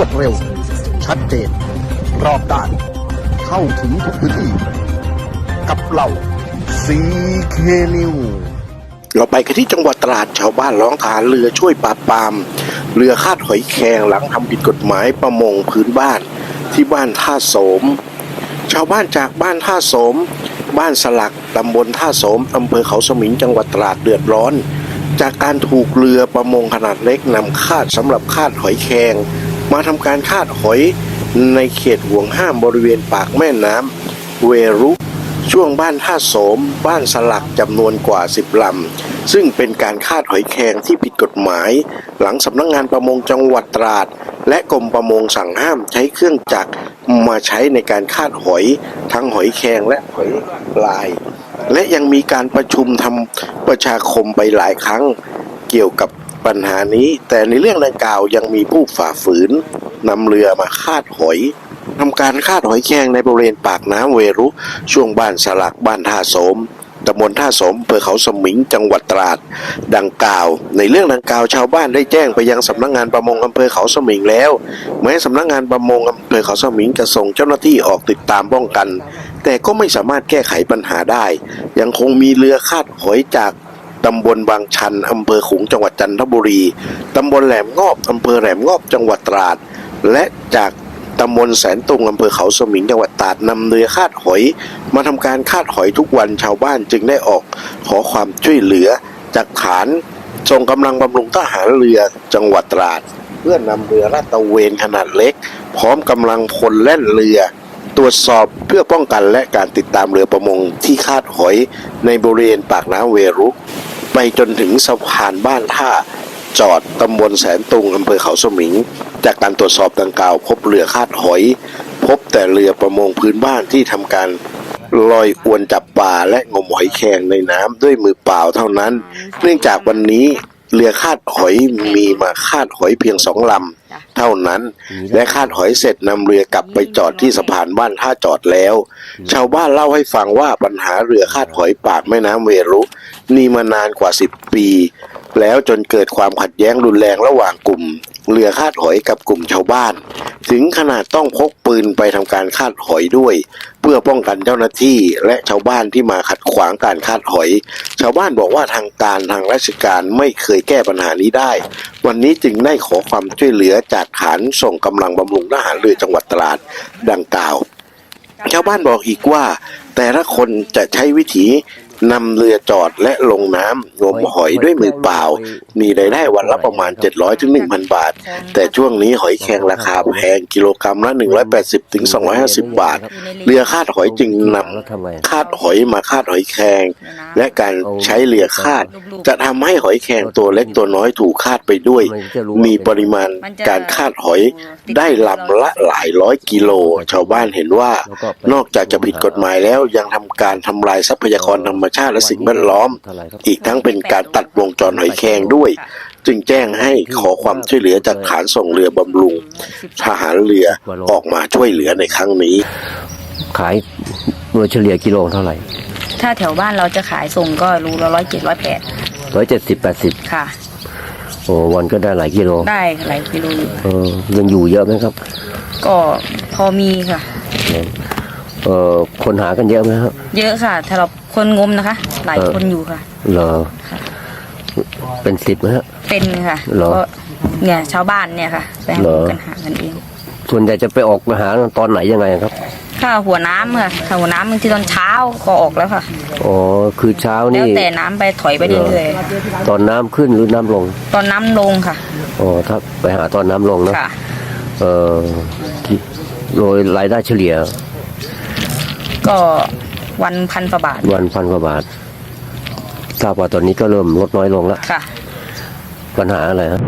วดเร็ว ชัดเจน รอบด้าน เข้าถึงทุกพื้นที่ กับเราซีเคนิวเราไปกันที่จังหวัดตราดชาวบ้านร้องทหาเรือช่วยปราบปราม เรือคาดหอยแครงหลังทำผิดกฎหมายประมงพื้นบ้านที่บ้านท่าโสม ชาวบ้านจากบ้านท่าโสม บ้านสลักตำบลท่าโสมอำเภอเขาสมิงจังหวัดตราดเดือดร้อน จากการถูกเรือประมงขนาดเล็กนำคาดสำหรับคาดหอยแครง มาทำการคาดหอยในเขตห่วงห้ามบริเวณปากแม่น้ำเวรุช่วงบ้านท่าโสม บ้านสลักจำนวนกว่า 10ลำ ซึ่งเป็นการคาดหอยแครงที่ผิดกฎหมาย หลังสำนักงงานประมงจังหวัดตราด และกรมประมงสั่งห้ามใช้เครื่องจักรมาใช้ในการคาดหอย ทั้งหอยแครงและหอยลาย และยังมีการประชุมทำประชาคมไปหลายครั้งเกี่ยวกับ ปัญหานี้แต่ในเรื่องดังกล่าวยังมีผู้ฝ่าฝืนนำเรือมาคาดหอยทำการคาดหอยแครงในบริเวณปากน้ำเวรุ ช่วงบ้านสลักบ้านท่าโสมตำบลท่าสมอำเภอเขาสมิงจังหวัดตราด ดังกล่าว ในเรื่องดังกล่าวชาวบ้านได้แจ้งไปยังสำนักงานประมงอำเภอเขาสมิงแล้ว แม้สำนักงานประมงอำเภอเขาสมิงจะส่งเจ้าหน้าที่ออกติดตามป้องกัน แต่ก็ไม่สามารถแก้ไขปัญหาได้ ยังคงมีเรือคาดหอยจาก ตำบลบางชัน อำเภอขุงจังหวัดจันทบุรี ตำบลแหลมงอบ อำเภอแหลมงอบจังหวัดตราด และจากตำบลแสนตุงอำเภอเขาสมิงจังหวัดตราดนำเรือคาดหอย มาทำการคาดหอยทุกวันชาวบ้านจึงได้ออกขอความช่วยเหลือ จากฐานส่งกำลังบำรุงทหารเรือจังหวัดตราด เพื่อนำเรือลาดตระเวนขนาดเล็ก พร้อมกำลังพลแล่นเรือ ตรวจสอบเพื่อป้องกันและการติดตามเรือประมงที่คาดหอยในบริเวณปากน้ำเวรุ ไปจนถึงสะพานบ้านท่าจอดตำบลแสนตุงอำเภอเขาสมิง จากการตรวจสอบดังกล่าว พบเรือคาดหอย พบแต่เรือประมงพื้นบ้านที่ทำการลอยอวนจับปลาและงมหอยแครงในน้ำด้วยมือเปล่าเท่านั้น เนื่องจากวันนี้ เรือคาดหอยมีมาคาดหอยเพียงสองลำเท่านั้น และคาดหอยเสร็จนำเรือกลับไปจอดที่สะพานบ้านท่าจอดแล้ว ชาวบ้านเล่าให้ฟังว่าปัญหาเรือคาดหอยปากแม่น้ำเวรุมีมานานกว่า10ปีแล้วจนเกิดความขัดแย้งรุนแรงระหว่างกลุ่มเรือคาดหอยกับกลุ่มชาวบ้าน ถึงขนาดต้องพกปืนไปทำการคาดหอยด้วย เพื่อป้องกันเจ้าหน้าที่และชาวบ้านที่มาขัดขวางการคาดหอย ชาวบ้านบอกว่าทางการทางราชการไม่เคยแก้ปัญหานี้ได้ วันนี้จึงได้ขอความช่วยเหลือจากฐานส่งกำลังบำรุงทหารเรือจังหวัดตราดดังกล่าว ชาวบ้านบอกอีกว่า แต่ละคนจะใช้วิถี นำเรือจอดและลงน้ำงมหอยด้วยมือเปล่า มีรายได้วันละประมาณ 700ถึง1,000 บาท แต่ช่วงนี้หอยแครงราคาแพงกิโลกรัมละ 180ถึง250 บาท เรือคาดหอยจึงนแล้วทำไมำคาดหอยมาคาดหอยแครงและการใช้เรือคาด จะทำให้หอยแครงตัวเล็กตัวน้อยถูกคาดไปด้วย มีปริมาณการคาดหอยได้ลำละหลายร้อยกิโล ชาวบ้านเห็นว่า นอกจากจะผิดกฎหมายแล้วยังทำการทำลายทรัพยากรธรรมชาติและสิ่งแวดล้อมเท่าไหร่ครับอีกทั้งเป็นการตัดวงจรหอยแครงด้วย จึงแจ้งให้ขอความช่วยเหลือจากฐานส่งเรือบำรุงทหารเรือออกมาช่วยเหลือในครั้งนี้ ขายโดยเฉลี่ยกิโลเท่าไหร่ ถ้าแถวบ้านเราจะขายส่งก็รูละร้อยเจ็ดร้อยแปดร้อยเจ็ดสิบแปดสิบค่ะ โอ้วันก็ได้หลายกิโล ได้หลายกิโลอยู่เออยังอยู่เยอะไหมครับ ก็พอมีค่ะ เออคนหากันเยอะไหมครับ เยอะค่ะถ้าเราคนงมนะคะ หลายเออ คนอยู่ค่ะ เหรอเป็นสิบไหมฮะ เป็นค่ะเหรอก็เนี่ยชาวบ้านเนี่ยค่ะไปหาเหรอ กันหากันเอง ส่วนใหญ่จะไปออกหาตอนไหนยังไงครับถ้าหัวน้ำค่ะถ้าหัวน้ำบางทีตอนเช้าก็ออกแล้วค่ะ อ๋อคือเช้าแล้วนี่ แต่น้ำไปถอยไปเรื่อยตอนน้ำขึ้นหรือน้ำลงๆตอนน้ำลงค่ะ อ๋อถ้าไปหาตอนน้ำลงเนอะค่ะ เออที่โดยรายได้เฉลี่ย ก็วันพันกว่าบาทวันพันกว่าบาททราบว่าตอนนี้ก็เริ่มลดน้อยลงแล้วค่ะ ปัญหาอะไรฮะ